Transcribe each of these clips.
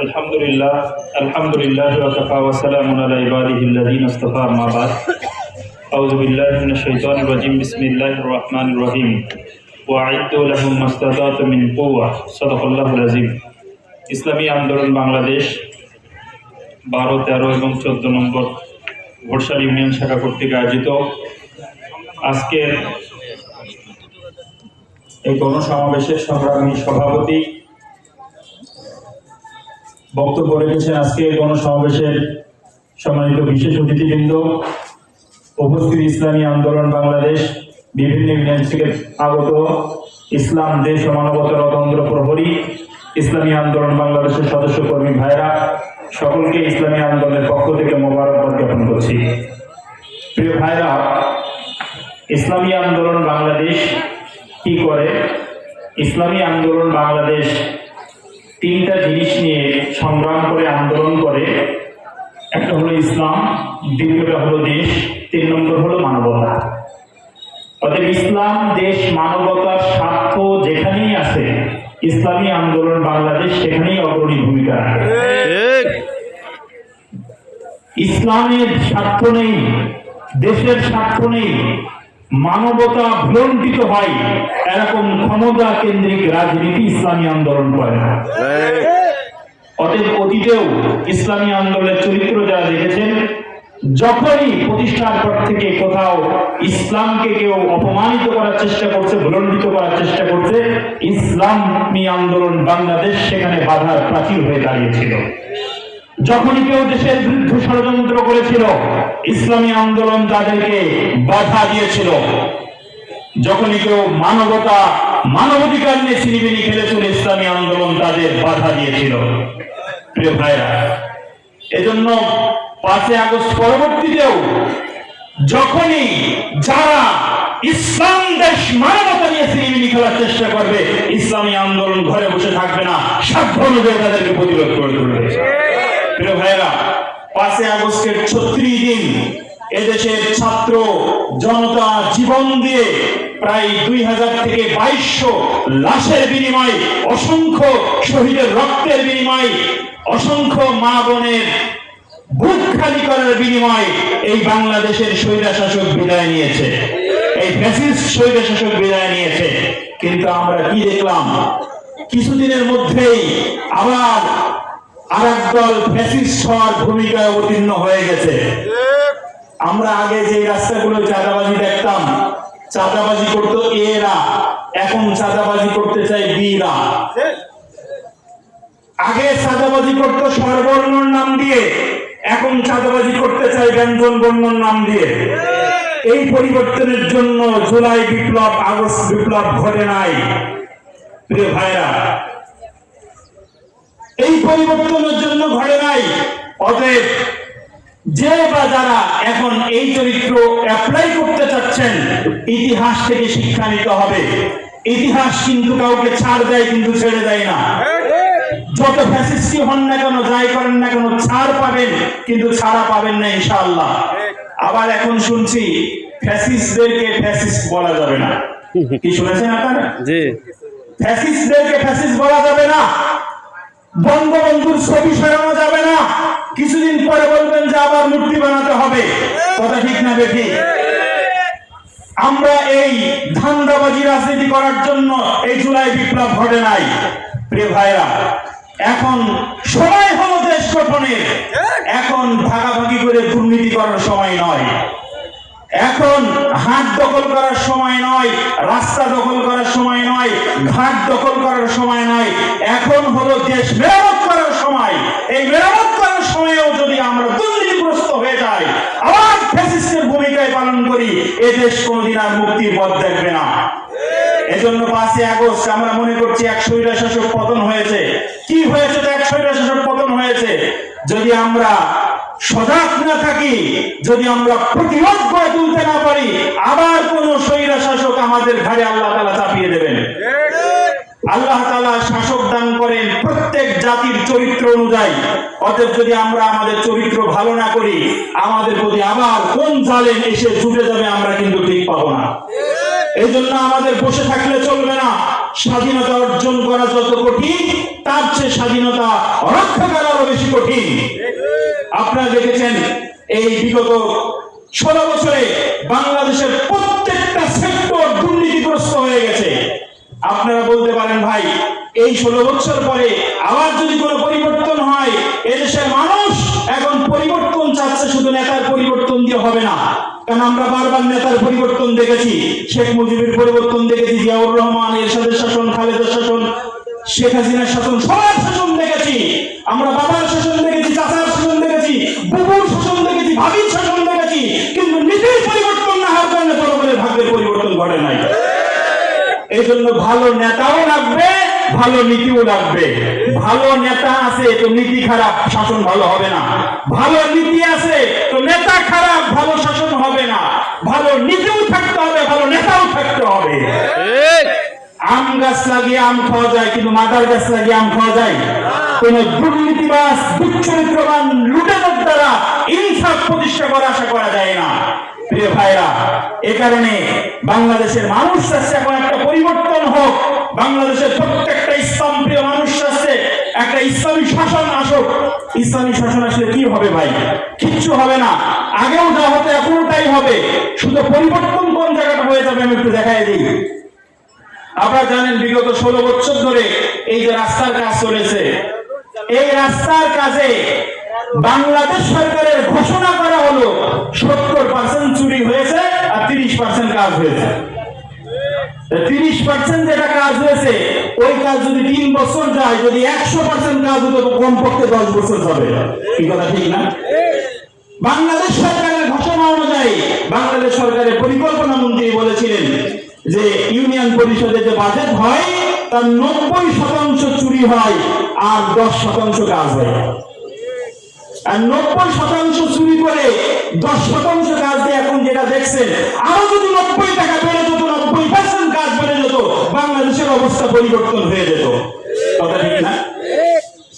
الحمد لله الحمد لله وكفى وسلام على عباده الذين اصطفى ما بعد أعوذ بالله من الشيطان الرجيم بسم الله الرحمن الرحيم وأعدوا لهم ما استطعتم من قوة صدق الله العظيم ইসলামী আন্দোলন বাংলাদেশ বারো তেরো এবং চোদ্দ নম্বর ঘোরসাল ইউনিয়ন শাখা কর্তৃক আয়োজিত আজকের এই গণসমাবেশের সংগ্রামী সভাপতি বক্তব্য রেখেছেন আজকে গণসমাবেশের সম্মানিত বিশেষ অতিথিবৃন্দ, উপস্থিত ইসলামী আন্দোলন বাংলাদেশ, বিভিন্ন ইউনিয়ন থেকে আগত ইসলাম, দেশ ও মানবতার অতন্ত্র প্রহরী, ইসলামী আন্দোলন বাংলাদেশের সদস্য কর্মী ভাইরা, সকলকে ইসলামী আন্দোলনের পক্ষ থেকে মোবারকবাদ জ্ঞাপন করছি। প্রিয় ভাইরা, ইসলামী আন্দোলন বাংলাদেশ কি করে? ইসলামী আন্দোলন বাংলাদেশ তিনটা জিনিস নিয়ে সংগ্রাম করে আন্দোলন করে। একটা হলো ইসলাম দ্বিতীয়টা হলো দেশ তিন নম্বর হলো মানবতা। অতএব ইসলাম দেশ মানবতার স্বার্থ যেখানেই আছে ইসলামী আন্দোলন বাংলাদেশ সেখানেই অগ্রণী ভূমিকা রাখে। ইসলামের স্বার্থ নেই দেশের স্বার্থ নেই মানবতা ভুলণ্ঠিত হয়, এরকম ক্ষমতা কেন্দ্রিক রাজনীতি ইসলামী আন্দোলন করে অতএব অতীতেও ইসলামী আন্দোলনের চরিত্র যারা দেখেছেন, যখনই প্রতিষ্ঠার পর থেকে কোথাও ইসলামকে কেউ অপমানিত করার চেষ্টা করছে, ভুলণ্ডিত করার চেষ্টা করছে, ইসলামী আন্দোলন বাংলাদেশ সেখানে বাধার প্রাচীর হয়ে দাঁড়িয়েছিল। যখনই কেউ দেশের বিরুদ্ধে ষড়যন্ত্র করেছিল ইসলামী আন্দোলন তাদেরকে বাধা দিয়েছিল। যখনই কেউ মানবতা, মানবাধিকার নিয়ে সিনিবিনি খেলেছিল ইসলামী আন্দোলন তাদের বাধা দিয়েছিল। প্রিয় ভাইরা, এজন্য পাঁচই আগস্ট পরবর্তীতেও যখনই যারা ইসলাম দেশ মানবতা নিয়ে সিনিবিনি খেলার চেষ্টা করবে, ইসলামী আন্দোলন ঘরে বসে থাকবে না, সাধ্য অনুযায়ী তাদেরকে প্রতিরোধ করে তুলবে। প্রিয় ভাইরা পাঁচই আগস্টের ছত্রিশ দিন এদেশের ছাত্র জনতা জীবন দিয়ে প্রায় দুই হাজার থেকে বাইশশো লাশের বিনিময় অসংখ্য শহীদের রক্তের বিনিময় অসংখ্য মা বোনের বুক খালি করার বিনিময় এই বাংলাদেশের স্বৈরা শাসক বিদায় নিয়েছে। এই ফ্যাসিস্ট স্বৈরা শাসক বিদায় নিয়েছে। কিন্তু আমরা কি দেখলাম? কিছুদিনের মধ্যেই আবার আর ফ্যাসিস্ট হওয়ার ভূমিকায় অবতীর্ণ হয়ে গেছে। আমরা আগে যে রাস্তাগুলো চাঁদাবাজি দেখতাম, চাঁদাবাজি করতো এরা এখন চাঁদাবাজি করতে চায় বিরা আগে চাঁদাবাজি করতো স্বরবর্ণর নাম দিয়ে, এখন চাঁদাবাজি করতে চায় ব্যঞ্জন বর্ণর নাম দিয়ে। এই পরিবর্তনের জন্য জুলাই বিপ্লব, আগস্ট বিপ্লব ঘটে নাই। প্রিয় ভাইরা এই পরিবর্তনের জন্য ঘটে নাই। অতএব যে বা যারা এখন এই চরিত্র অ্যাপ্লাই করতে চাচ্ছেন ইতিহাস থেকে শিক্ষা নিতে হবে। ইতিহাস কিন্তু কাউকে ছাড় দেয় কিন্তু ছেড়ে দেয় না। যত ফ্যাসিস্টি হন না কেন যাই করেন না কেন ছাড় পাবেন কিন্তু ছাড়া পাবেন না ইনশাআল্লাহ। আবার এখন শুনছি ফ্যাসিস্টদেরকে ফ্যাসিস্ট বলা যাবে না। কি শুনেছেন আপনারা? জি। ফ্যাসিস্টদেরকে ফ্যাসিস্ট বলা যাবে না। বঙ্গবন্ধুর ছবি সরানো যাবে না। কিছুদিন পরে বলবেন যে আবার মূর্তি বানাতে হবে। কথা ঠিক না বেঠি আমরা এই ধান্দাবাজি রাজনীতি করার জন্য এই জুলাই বিপ্লব ঘটে নাই। প্রিয় ভাইরা, এখন সময় হলো দেশ গঠনের। এখন ভাগাভাগি করে দুর্নীতি করার সময় নয়। এখন হাট দখল করার সময় নয়, রাস্তা দখল করার সময় নয়, ঘাট দখল করার সময় নয়, এখন হলো দেশ মেরামত করার সময়। এই মেরামত করার সময়েও যদি আমরা দুর্নীতিগ্রস্ত হয়ে যাই, আবার ফ্যাসিস্টের ভূমিকায় পালন করি, এ দেশ কোনোদিন আর মুক্তির পথ দেখবে না। এজন্য পাঁচই আগস্ট আমরা মনে করছি এক স্বৈরা শাসক পতন হয়েছে। কি হয়েছে এক স্বৈরা শাসক পতন হয়েছে? যদি আমরা সজাগ না থাকি যদি আমরা প্রতিরোধ করে তুলতে না পারি, আবার কোন স্বৈরা শাসক আমাদের ঘাড়ে আল্লাহ তালা চাপিয়ে দেবেন। আল্লাহ তালা শাসক দান করেন প্রত্যেক জাতির চরিত্র অনুযায়ী। অতএব যদি আমরা আমাদের চরিত্র ভালো না করি, আমাদের প্রতি আবার কোন জালেম এসে জুটে যাবে আমরা কিন্তু ঠিক পাবো না। এই জন্য আমাদের বসে থাকলে চলবে না। স্বাধীনতা অর্জন করা যত কঠিন, তার চেয়ে স্বাধীনতা রক্ষা করা বেশি কঠিন। আপনারা দেখেছেন এই বিগত ষোলো বছরে বাংলাদেশের প্রত্যেকটা সেক্টর দুর্নীতিগ্রস্ত হয়ে গেছে। আপনারা বলতে পারেন, ভাই, এই ষোলো বছর পরে আবার যদি কোনো পরিবর্তন হয়, এদেশের মানুষ এখন পরিবর্তন চাচ্ছে, শুধু নেতার পরিবর্তন দিয়ে হবে না। কারণ আমরা বারবার নেতার পরিবর্তন দেখেছি, শেখ মুজিবের পরিবর্তন দেখেছি, জিয়াউর রহমান, এরশাদের শাসন, খালেদের শাসন, শেখ হাসিনার শাসন, সবার শাসন দেখেছি। আমরা বাবার শাসন দেখেছি, চাচার এই জন্য ভালো নেতাও লাগবে ভালো নীতিও লাগবে। ভালো নেতা আছে তো নীতি খারাপ শাসন ভালো হবে না। ভালো নীতি আছে তো নেতা খারাপ ভালো শাসন হবে না। ভালো নীতিও থাকতে হবে ভালো নেতাও থাকতে হবে। আম গাছ লাগিয়ে আম খাওয়া যায় কিন্তু মাদার গাছ লাগিয়ে আম খাওয়া যায়। কোন দুর্নীতিবাস দুচ্চরিত্রবান লুটেনের দ্বারা ইনসাফ প্রতিষ্ঠা করা আশা করা যায় না। প্রিয় ভাইরা এ কারণে বাংলাদেশের মানুষ চাচ্ছে এখন পরিবর্তন হোক। বাংলাদেশের প্রত্যেকটা ইসলাম প্রিয় মানুষ চাচ্ছে একটা ইসলামী শাসন আসুক। ইসলামী শাসন আসলে কি হবে ভাই? কিচ্ছু হবে না। আগেও যা হতো এখনও তাই হবে। শুধু পরিবর্তন কোন জায়গাটা হয়ে যাবে আমি একটু দেখাই দিই। আপনারা জানেন, বিগত ষোলো বছর ধরে এই যে রাস্তার কাজ চলেছে। এই রাস্তার কাজে বাংলাদেশ সরকারের পার্সেন্ট যেটা কাজ হয়েছে, ওই কাজ যদি তিন বছর যায়, যদি একশো পার্সেন্ট কাজ হতো কমপক্ষে দশ বছর যাবে। কি কথা ঠিক না? বাংলাদেশ সরকারের ঘোষণা অনুযায়ী, বাংলাদেশ সরকারের পরিকল্পনা মন্ত্রী বলেছিলেন যে, ইউনিয়ন পরিষদে যে বাজেট হয়, তার নব্বই শতাংশ চুরি হয় আর দশ শতাংশ কাজ হয়। আর নব্বই শতাংশ চুরি করে দশ শতাংশ কাজ দিয়ে এখন যেটা দেখছেন, আরও যদি অবস্থা পরিবর্তন হয়ে যেত। কথা ঠিক না?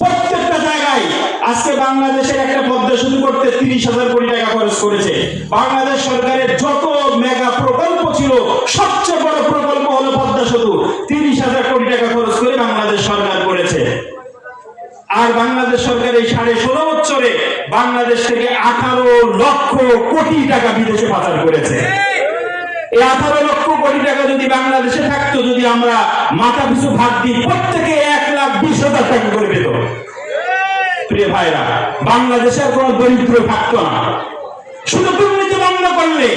প্রত্যেকটা জায়গায় আজকে বাংলাদেশের একটা পদ্মা শুরু করতে তিরিশ হাজার কোটি টাকা খরচ করেছে। বাংলাদেশ সরকারের যত মেগা প্রকল্প ছিল, সবচেয়ে বড় প্রকল্প হলো পদ্মা সেতু। তিরিশ হাজার কোটি টাকা খরচ করে বাংলাদেশ সরকার করেছে। আর বাংলাদেশ সরকার এই সাড়ে ষোলো বছরে বাংলাদেশ থেকে আঠারো লক্ষ কোটি টাকা বিদেশে পাচার করেছে। এই আঠারো লক্ষ কোটি টাকা যদি বাংলাদেশে থাকতো, যদি আমরা মাথা পিছু ভাগ দিই প্রত্যেকে এক লাখ বিশ হাজার টাকা করে পেত। প্রিয় ভাইরা বাংলাদেশের কোন দরিদ্র থাকতো না। শুধু দুর্নীতি বন্ধ করলে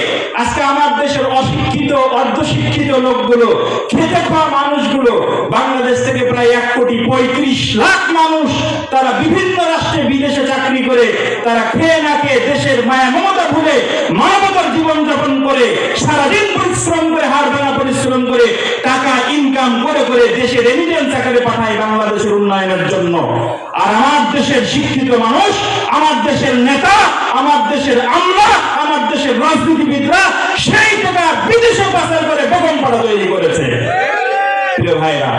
আজকে আমার দেশের অশিক্ষিত, অর্ধশিক্ষিত লোকগুলো, খেতে খাওয়া মানুষগুলো, বাংলাদেশ থেকে প্রায় এক কোটি পঁয়ত্রিশ লাখ মানুষ, তারা বিভিন্ন রাষ্ট্রে বিদেশে চাকরি করে, তারা খেয়ে না খেয়ে দেশের মায়া মমতা জীবন যাপন করে, সারাদিন পরিশ্রম করে হার ভাঙা পরিশ্রম করে, টাকা ইনকাম করে করে দেশে রেমিটেন্স আকারে পাঠায় বাংলাদেশের উন্নয়নের জন্য। আর আমার দেশের শিক্ষিত মানুষ, আমার দেশের নেতা, আমার দেশের আমরা আমার দেশের রাজনীতিবিদরা সেই টাকা বিদেশে পাচার করে, বেগম পাড়া তৈরি করেছে। প্রিয় ভাইরা,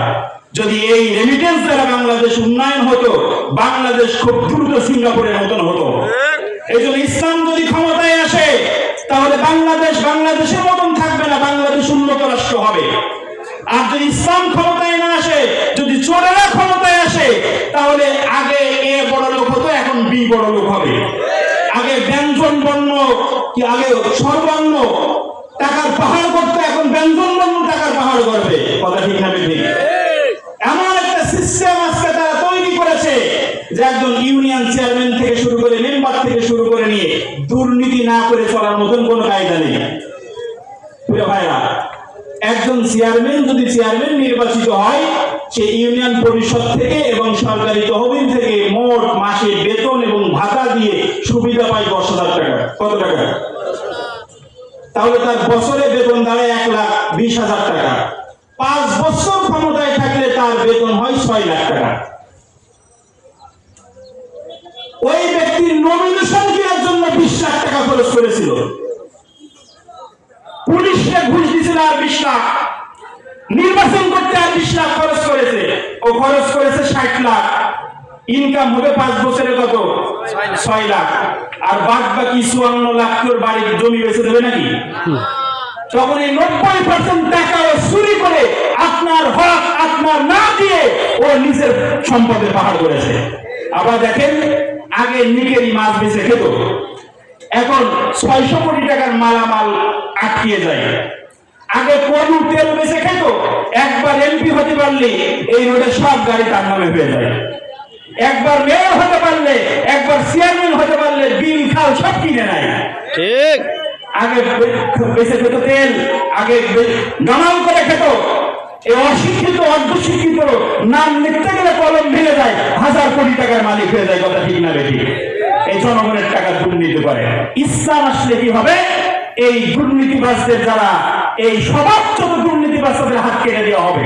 যদি এই রেমিটেন্স দ্বারা বাংলাদেশ উন্নয়ন হতো, বাংলাদেশ খুব দ্রুত সিঙ্গাপুরের মতন হতো। এই জন্য ইসলাম যদি ক্ষমতায় আসে তাহলে বাংলাদেশ বাংলাদেশের মতন থাকবে না, বাংলাদেশ উন্নত রাষ্ট্র হবে। আর যদি ইসলাম ক্ষমতায় না আসে, যদি চোরেরা ক্ষমতায় আসে, তাহলে আগে এ বড় লোক হতো, এখন বি বড় লোক হবে। আগে ব্যঞ্জন বর্ণ, কি আগে সর্বর্ণ টাকার পাহাড় করতো, এখন ব্যঞ্জন বর্ণ, টাকার পাহাড় করবে। কথা ঠিক না, ঠিক? একজন ইউনিয়ন চেয়ারম্যান থেকে শুরু করে মেম্বার থেকে শুরু করে নিয়ে দুর্নীতি না করে চলার মতন কোনো কায়দা নেই। প্রিয় ভাইরা, একজন চেয়ারম্যান যদি চেয়ারম্যান নির্বাচিত হয়, সে ইউনিয়ন পরিষদ থেকে এবং সরকারি তহবিল থেকে মোট মাসে বেতন এবং ভাতা দিয়ে সুবিধা পায় দশ হাজার টাকা। কত টাকা? তাহলে তার বছরে বেতন দাঁড়ায় এক লাখ বিশ হাজার টাকা। পাঁচ বছর ক্ষমতায় থাকলে তার বেতন হয় ছয় লাখ টাকা। ওই ব্যক্তির নমিনেশন কেনার জন্য বিশ লাখ টাকা খরচ করেছিল? পুলিশকে ঘুষ দিয়েছিল আর বিশ লাখ। নির্বাচন করতে আর বিশ লাখ খরচ করেছে। ও খরচ করেছে ষাট লাখ। ইনকাম হবে পাঁচ বছরে কত? ছয় লাখ। আর বাদ বাকি চুয়ান্ন লাখ তোর বাড়ির জমি বেঁচে দেবে নাকি? তখন এই নব্বই পার্সেন্ট টাকা ও চুরি করে আপনার হক আপনার না দিয়ে ও নিজের সম্পদের পাহাড় করেছে। আবার দেখেন আগে নিকেরি মাছ বেঁচে খেত। এখন ছয়শো কোটি টাকার মালামাল আটকিয়ে যায়। আগে কদু তেল বেঁচে খেত একবার এমপি হতে পারলে এই রোডে সব গাড়ি তার নামে হয়ে যায়। একবার মেয়র হতে পারলে একবার চেয়ারম্যান হতে পারলে বিল খাল সব কিনে নেয়। ঠিক। আগে বেঁচে খেত তেল আগে নমাল করে খেত। এই অশিক্ষিত, অর্ধশিক্ষিত, নাম লিখতে গেলে কলম ভেঙে যায়, হাজার কোটি টাকার মালিক হয়ে যায়, কথা ঠিক না বেঠিক এই জনগণের টাকা দুর্নীতি করে। ইসলাম আসলে কি হবে? এই দুর্নীতিবাজদের যারা এই স্বভাবচত দুর্নীতিবাজ তাদের হাত কেটে দেওয়া হবে।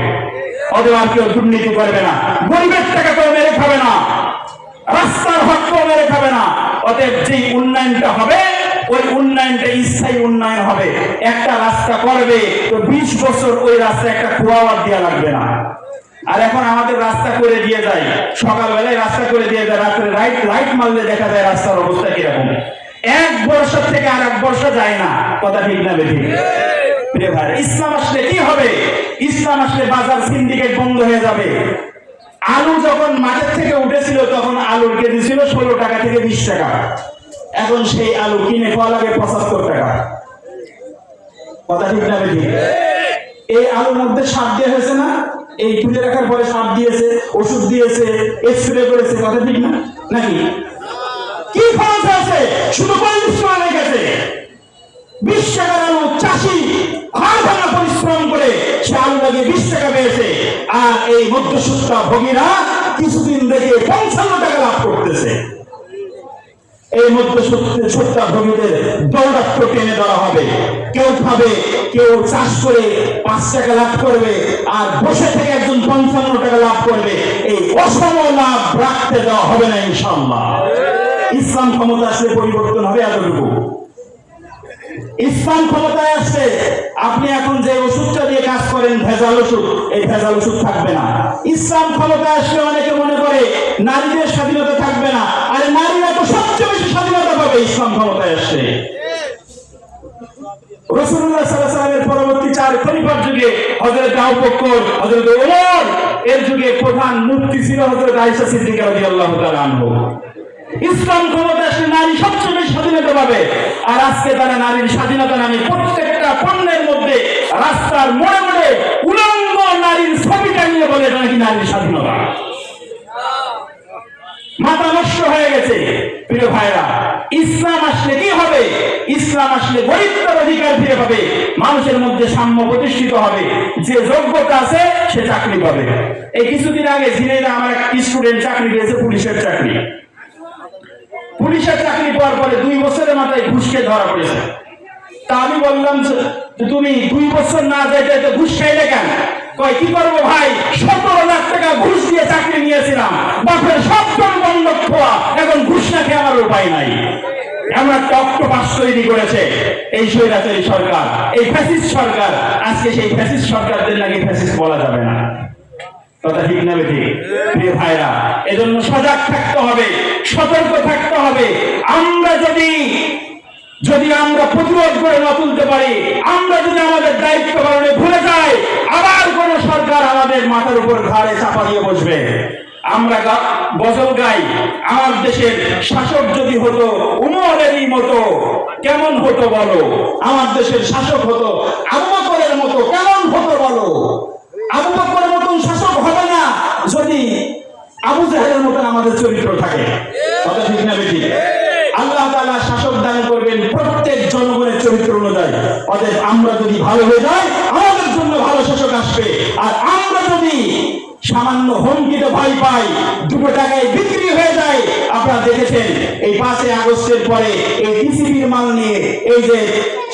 আর কেউ দুর্নীতি করবে না। গরিবের টাকা কেউ মেরে খাবে না। রাস্তার হক কেউ মেরে খাবে না। অতএব যে উন্নয়নটা হবে ওই উন্নয়নটা স্থায়ী উন্নয়ন হবে। একটা রাস্তা করবে, তো বিশ বছর ওই রাস্তায় একটা কুয়াওয়ার দেওয়া লাগবে না। আর এখন আমাদের রাস্তা করে দিয়ে যায়। সকালবেলায় রাস্তা করে দিয়ে যায়, রাত্রে লাইট লাইট মারলে দেখা যায় রাস্তার অবস্থা কীরকম। এক বর্ষ থেকে আর এক বর্ষ যায় না। কথা ঠিক না বেঠিক ইসলাম আসলে কি হবে? ইসলাম আসলে বাজার সিন্ডিকেট বন্ধ হয়ে যাবে। আলু যখন মাঠের থেকে উঠেছিল, তখন আলুর কেজি ছিল ষোলো টাকা থেকে বিশ টাকা। এখন সেই আলু কিনে খাওয়া লাগে পঁচাত্তর টাকা। কথা ঠিক না বেঠিক? এই আলুর মধ্যে সার দেওয়া হয়েছে না? এই তুলে রাখার পরে সার দিয়েছে, ওষুধ দিয়েছে স্প্রে করেছে, কথা ঠিক না? নাকি? কি খরচ আছে? শুধু পরিশ্রম হয়ে গেছে। বিশ টাকার আলু চাষি ঘর পরিশ্রম করে সে আলু লাগিয়ে বিশ টাকা পেয়েছে। আর এই মধ্যসূত্রা ভোগীরা কিছুদিন দেখে পঞ্চান্ন টাকা লাভ করতেছে। এই মধ্যে সত্তা ভূমিদের দৌড়াত্ম টেনে ধরা হবে। কেউ খাবে কেউ চাষ করে পাঁচ টাকা লাভ করবে আর বসে থেকে একজন পঞ্চান্ন টাকা লাভ করবে। এই অসম লাভ রাখতে দেওয়া হবে না ইনশাল্লাহ ইসলাম ক্ষমতা আসলে পরিবর্তন হবে এতটুকু। ইসলাম ক্ষমতায় আসছে আপনি এখন যে ওষুধটা দিয়ে কাজ করেন, ভেজাল ওষুধ, এই ভেজাল ওষুধ থাকবে না। ইসলাম ক্ষমতায় আসলে অনেকে মনে করে, নারীদের স্বাধীনতা থাকবে না। আরে নারীরা তো ইসলাম ক্ষমতায় বেশি স্বাধীনতা পণ্যের মধ্যে রাস্তার মোড়ে মোড়ে উলঙ্গ নারীর নিয়ে বলে নাকি নারীর স্বাধীনতা? মাথা নষ্ট হয়ে গেছে, প্রিয় ভাইরা ইসলাম আসলে কি হবে? ইসলাম আসলে গরিবতার অধিকার ফিরে পাবে। মানুষের মধ্যে সাম্য প্রতিষ্ঠিত হবে। যে যোগ্যতা আছে, সে চাকরি পাবে। এই কিছুদিন আগে ঝিনাইদা আমার এক স্টুডেন্ট চাকরি পেয়েছে, পুলিশের চাকরি। পুলিশের চাকরি পাওয়ার পরে দুই বছরের মাথায় ঘুষকে ধরা পড়েছে। তা আমি বললাম যে, তুমি দুই বছর না যাইতে তো ঘুষ খাইলে কেন? কয়, কি করব ভাই? সতেরো লাখ টাকা ঘুষ দিয়ে চাকরি নিয়েছিলাম। বাপের সব বন্ধক এখন ঘুষ না খেয়ে আমার উপায় নাই। এমন একটা অক্টোপাস তৈরি করেছে এই স্বৈরাচারী সরকার, এই ফ্যাসিস্ট সরকার। আজকে সেই ফ্যাসিস্ট সরকারদের নাকি ফ্যাসিস্ট বলা যাবে না। কথা ঠিক না বেঠিক? প্রিয় ভাইরা, এজন্য সজাগ থাকতে হবে, সতর্ক থাকতে হবে। আমরা যদি যদি আমরা প্রতিরোধ করে না তুলতে পারি, আমরা যদি আমাদের দায়িত্ব পালনে ভুলে যাই মাথার উপর ঘাড়ে চাপা দিয়ে বসবে। আমরা গজল গাই। আমার দেশের শাসক যদি হতো, উমরেরই মতো, কেমন হতো বলো? আমার দেশের শাসক হতো, আবু মতো, কেমন হতো বলো? মতন শাসক হবে না, যদি আবু মতন আমাদের চরিত্র থাকে। কথা ঠিক না আল্লাহ শাসক দান করবেন প্রত্যেক জনগণের চরিত্র অনুযায়ী। অতএব আমরা যদি ভালো হয়ে যাই আর আমরা যদি সামান্য হুমকিতে ভয় পাই, দুটো টাকায় বিক্রি হয়ে যায়, আপনারা দেখেছেন, এই পাঁচই আগস্টের পরে এই ডিসিবির মাল নিয়ে, এই যে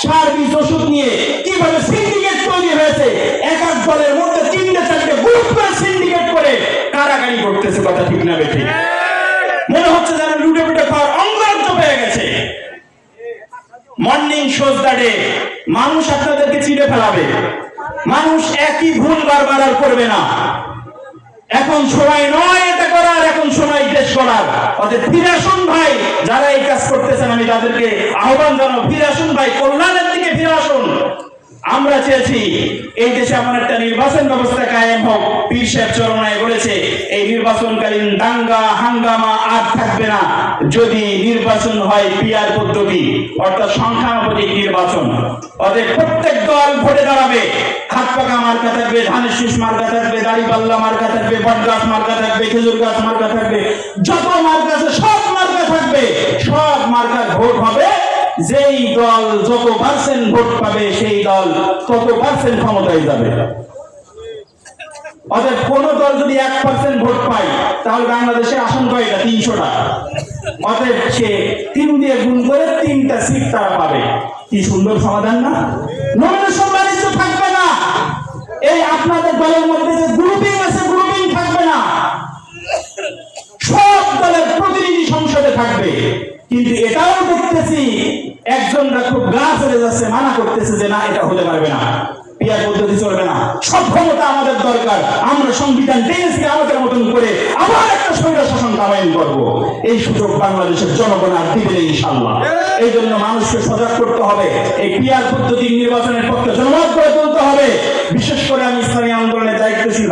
সার বীজ ওষুধ নিয়ে কীভাবে সিন্ডিকেট তৈরি হয়েছে, এক এক দলের মধ্যে তিনটে চারটে গ্রুপ করে সিন্ডিকেট করে কারাগারি করতেছে কথা ঠিক না বেঠিক মনে হচ্ছে যেন লুটে লুটে খাওয়ার অঙ্গরাজ্য পেয়ে গেছে। মর্নিং শোজ দাডে মানুষ আপনাদেরকে চিড়ে ফেলাবে। মানুষ একই ভুল বারবার আর করবে না। এখন সময় নয় এটা করার, এখন সময় দেশ করার। অর্থাৎ ফিরে আসুন ভাই, যারা এই কাজ করতেছেন, আমি তাদেরকে আহ্বান জানাব, ফিরে আসুন ভাই, কল্যাণের দিকে ফিরে আসুন। আমরা চেয়েছি এই দেশে এমন একটা নির্বাচন ব্যবস্থা কায়েম হোক। পীর সাহেব চরমায় বলেছে, এই নির্বাচনকালীন দাঙ্গা, হাঙ্গামা আর থাকবে না। যদি নির্বাচন হয় পিয়ার পদ্ধতি, অর্থাৎ সংখ্যানুপাতিক নির্বাচন। অতএব প্রত্যেক দল ভোটে দাঁড়াবে। হাত পাকা মার্কা থাকবে ধানের শীষ মার্কা থাকবে, দাড়ি পাল্লা মার্কা থাকবে বট গাছ মার্কা থাকবে, খেজুর গাছ মার্কা থাকবে, যত মার্কা আছে সব মার্কা থাকবে। সব মার্কার ভোট হবে যেই দল যত পার্সেন্ট ভোট পাবে, সেই দল তত পার্সেন্ট ক্ষমতায় যাবে। অর্থাৎ কোন দল যদি এক পার্সেন্ট ভোট পায়, তাহলে বাংলাদেশে আসন কয়টা তিনশোটা অতএব সে তিন দিয়ে গুণ করে তিনটা সিট তারা পাবে। কি সুন্দর সমাধান না? নমিনেশন বাণিজ্য থাকবে না। এই আপনাদের দলের মধ্যে যে গ্রুপিং একজনরা খুব গা চলে যাচ্ছে, মানা করতেছে যে না, এটা হতে পারবে না। পদ্ধতি চলবে না। সব ক্ষমতা আমাদের দরকার। আমরা সংবিধান টেনেছি আমাদের মতন করে আবার একটা স্বৈর শাসন করব। এই সুযোগ বাংলাদেশের জনগণ আর দিবে ইনশাল্লাহ এই জন্য মানুষকে সজাগ করতে হবে। এই পিয়ার পদ্ধতি নির্বাচনের পক্ষে জনমত করে তুলতে হবে। বিশেষ করে আমি ইসলামী আন্দোলন